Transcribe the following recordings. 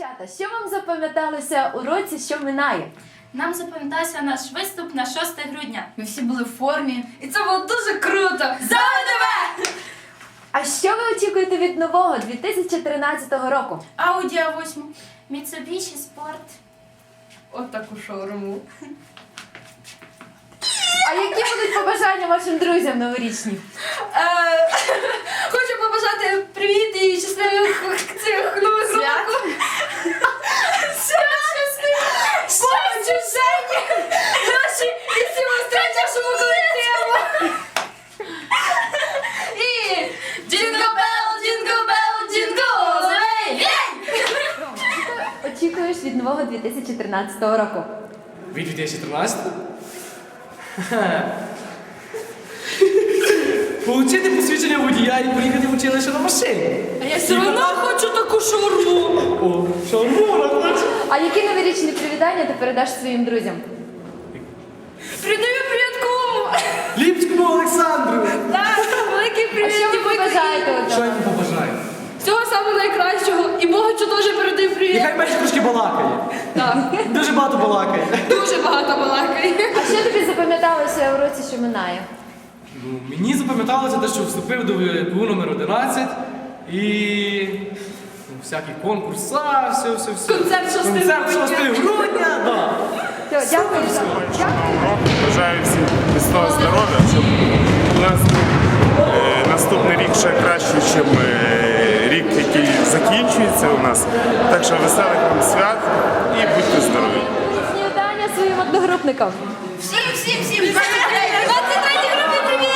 Дівчата, що вам запам'яталося у році, що минає? Нам запам'ятався наш виступ на 6 грудня. Ми всі були в формі, і це було дуже круто. За тебе! А що ви очікуєте від нового 2013 року? Audi A8, Mitsubishi Sport. От таку шаурму. А які будуть побажання вашим друзям новорічні? Е, Хочу побажати привіт і щасливих цих нових року. Нового 2013 року? Від 2013? Получити посвідчення водія і поїхати в училище на машині. А я все одно хочу таку шаурму. О, шаурму хоче. А які новорічні привітання ти передаш своїм друзям? Передаю привіт кому. Ліпському Олександру. Так, великий А привіт. що ви побажаєте? Що одному? я побажаю? Всього самого найкращого. І Богачу теж передаю привіт. Нехай менше трошки балакає. Так, Дуже багато балакає. дуже багато балакає. А що тобі запам'яталося у році, що минає? Ну, мені запам'яталося те, що вступив до ВПУ номер 11 і ну, всякі конкурси, все, все, все. Концерт 6 Концерт грудня. 6 грудня, да. Все, дякую. за- Дякую. Бажаю всім міцного здоров'я, щоб у нас е, наступний рік ще кращий, ніж рік, який закінчується у нас. Так що веселих вам свят і будьте здорові. Їхні вітання своїм одногрупникам. Всім, всім, всім. 23 групі привіт.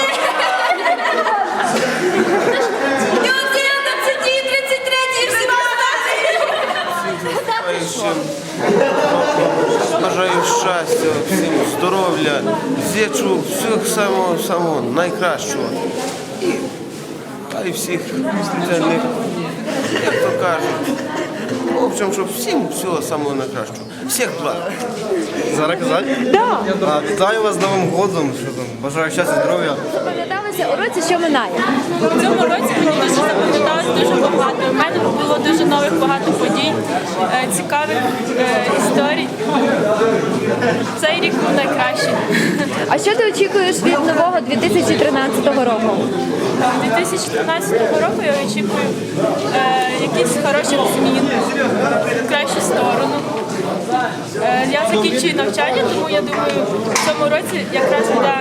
І от 11, і 33, і Бажаю щастя, всім здоров'я, зичу всіх самого самого найкращого. І всіх не, як то кажуть. В общем, щоб всім всього самого найкращого. Всіх благ. Зараз казати? Да. А, Вітаю вас з Новим годом. Що там? Бажаю щастя, здоров'я. Запам'яталося у році, що минає? В цьому році мені дуже запам'яталось дуже багато. У мене було дуже нових багато подій, е, цікавих е, історій. Цей рік був найкращий. А що ти очікуєш від нового 2013 року? 2013 року я очікую е, якісь хороші змін в кращу сторону. Е, я закінчую навчання, тому я думаю, в цьому році якраз буде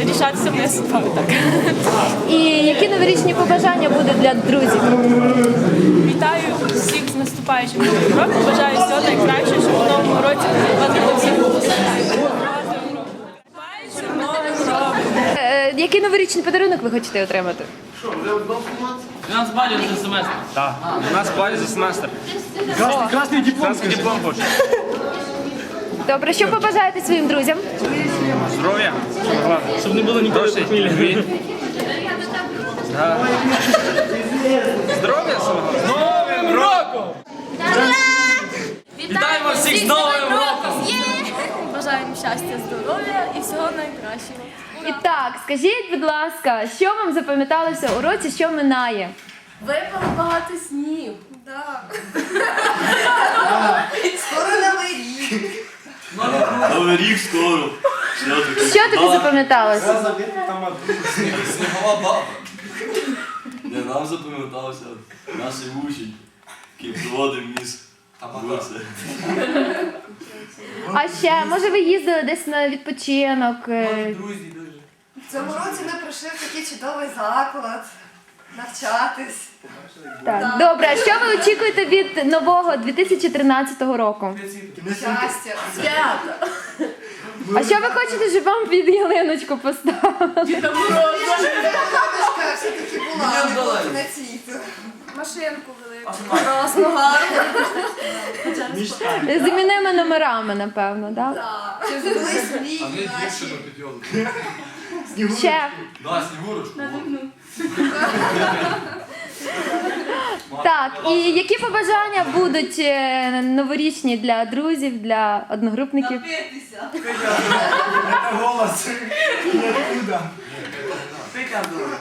е, рішатися моя судьба. Так. І які новорічні побажання будуть для друзів? Вітаю всіх з наступаючим новим роком. Бажаю всього найкращого, щоб у новому році у вас було всіх було все. Наступаючим новим роком. Е, який новорічний подарунок ви хочете отримати? У нас балів за семестр. Так, у нас баль за семестр. Красний, красний диплом. Красний диплом хоче. Добре, що побажаєте своїм друзям? Здоров'я. Щоб не було ніколи похмілля. Здоров'я самого. З Новим роком! Вітаємо всіх з Новим роком! Щастя, здоров'я і всього найкращого. І так, скажіть, будь ласка, що вам запам'яталося у році, що минає? Випало багато снів. Новий рік скоро. Що таке? Що тобі запам'яталося? Снігова баба. Не, нам запам'ятався наш учень, який проводив міс. А ще, може, ви їздили десь на відпочинок? е, В цьому році ми пройшли в такий чудовий заклад, навчатись. Так. Добре, а що ви очікуєте від нового 2013 року? Щастя. Свято. А що ви хочете, щоб вам під ялиночку поставили? Бабушка все-таки була, не було кінецвіту. Машинку велику. Класно, гарно. З іменними номерами, напевно, так? Чи вже були сміх наші. Ще. Да, Снігурочку. Так, і які побажання будуть е, новорічні для друзів, для одногрупників? Голос. Ніоткуда.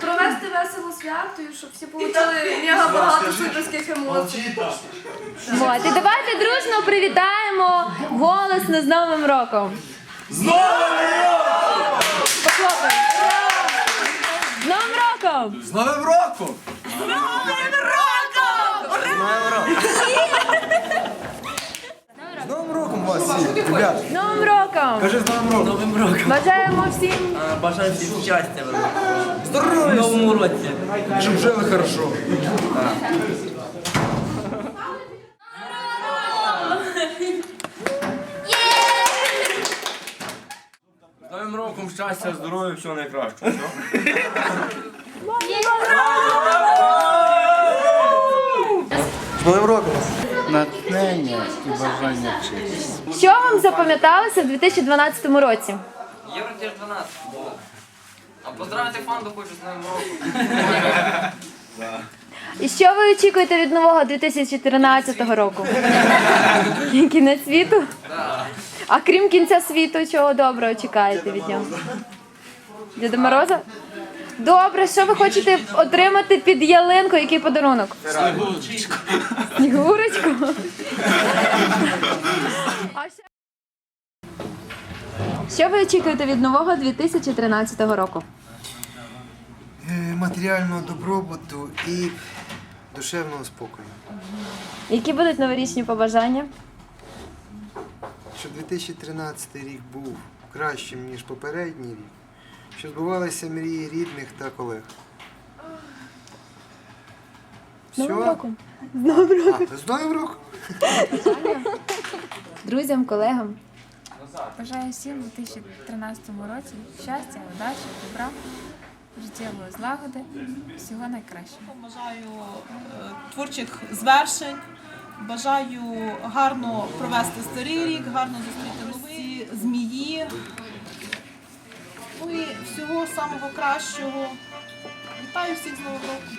Провести весело свято, і щоб всі отримали мега багато суперських емоцій. От, і давайте дружно привітаємо голосно з Новим роком. З Новим роком! Похлопаємо. З Новим роком! З Новим роком! З Новим роком вас всіх, ребят! З Новим роком! Кажи з Новим роком! Новим роком. Бажаємо всім Бажаю всім щастя. Здоров'я. В новому році. Щоб жили хорошо. З Новим роком щастя, здоров'я, всього найкращого. З Новим роком! Натхнення і бажання вчитися. Що вам запам'яталося в 2012 році? Євро 12. А поздравити фанду хочу з Новим роком. І що ви очікуєте від нового 2013 року? Кінець світу? А крім кінця світу, чого доброго чекаєте від нього? Діда Мороза? Добре, що ви хочете отримати під ялинку? Який подарунок? Снігурочку. Снігурочку? Що ви очікуєте від нового 2013 року? Е, Матеріального добробуту і душевного спокою. Які будуть новорічні побажання? Щоб 2013 рік був кращим, ніж попередній рік. Щоб збувалися мрії рідних та колег. З Новим Всього? роком. З Новим роком. А, з Новим роком! Друзям, колегам. Бажаю всім у 2013 році щастя, удачі, добра, життєвої злагоди, всього найкращого. Бажаю е, творчих звершень, бажаю гарно провести старий рік, гарно зустріти нові змії. Ну і всього самого кращого. Вітаю всіх з Новим роком!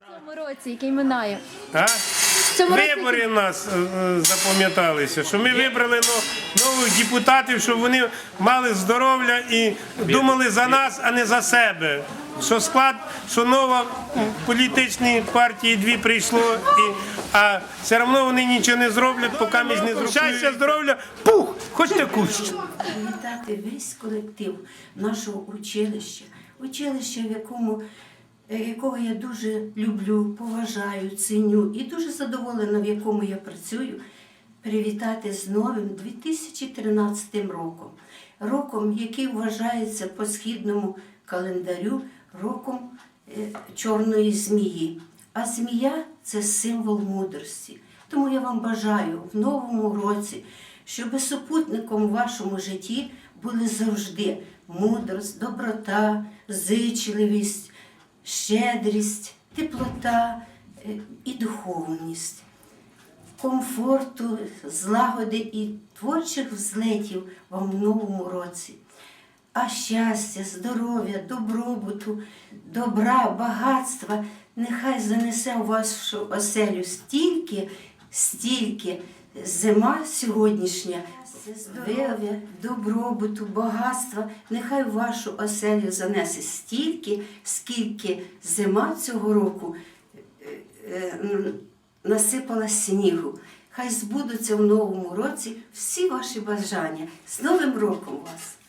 В цьому році, який минає. А? В цьому Вибори в нас е, е, запам'яталися, що ми вибрали но- нових депутатів, щоб вони мали здоров'я і думали за нас, а не за себе. Що склад, що нова м, політичні партії дві прийшло, і, а все одно вони нічого не зроблять, поки ми не зроблять. Щастя, здоров'я, пух, хочете кущ. привітати весь колектив нашого училища, училища, в якому, е, якого я дуже люблю, поважаю, ціню і дуже задоволена, в якому я працюю, привітати з новим 2013 роком, роком, який вважається по східному календарю роком е, чорної змії. А змія це символ мудрості. Тому я вам бажаю в новому році, щоб супутником в вашому житті були завжди мудрость, доброта, зичливість, щедрість, теплота е, і духовність, комфорту, злагоди і творчих взлетів вам в новому році. А щастя, здоров'я, добробуту, добра, багатства нехай занесе у вашу оселю стільки, стільки зима сьогоднішня, здоров'я, добробуту, багатства, нехай у вашу оселю занесе стільки, скільки зима цього року е, е, насипала снігу. Хай збудуться в новому році всі ваші бажання. З Новим роком вас!